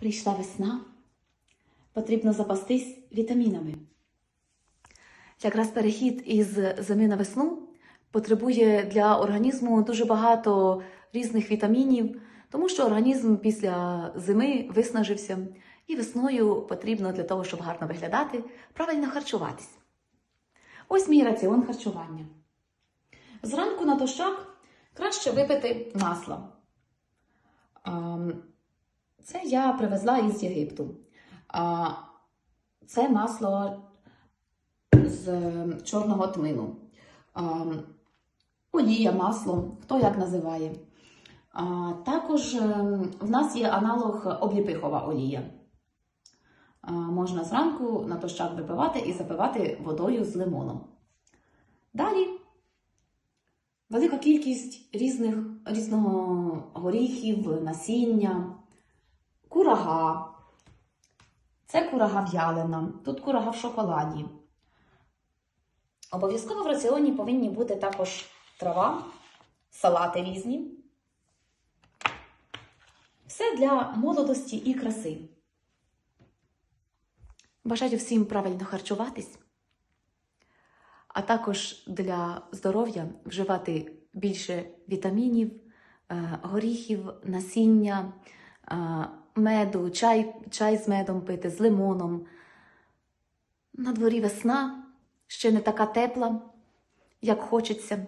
Прийшла весна, потрібно запастись вітамінами. Якраз перехід із зими на весну потребує для організму дуже багато різних вітамінів, тому що організм після зими виснажився, і весною потрібно для того, щоб гарно виглядати, правильно харчуватись. Ось мій раціон харчування. Зранку на дощак краще випити масло. Це я привезла із Єгипту. Це масло з е, чорного тмину. Олія, масло, хто як називає. Також е, в нас є аналог обліпихова олія. Можна зранку на дощак випивати і запивати водою з лимоном. Далі велика кількість різних, різного горіхів, насіння, курага. Це курага в'ялена, тут курага в шоколаді. Обов'язково в раціоні повинні бути також трава, салати різні. Все для молодості і краси. Бажаю всім правильно харчуватись, а також для здоров'я вживати більше вітамінів, е, горіхів, насіння, е, меду, чай, чай з медом пити, з лимоном. На дворі весна ще не така тепла, як хочеться.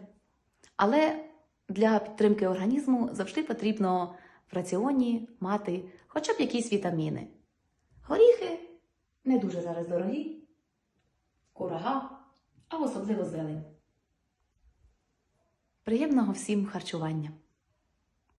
Але для підтримки організму завжди потрібно в раціоні мати хоча б якісь вітаміни. Горіхи не дуже зараз дорогі, курага, а особливо зелень. Приємного всім харчування!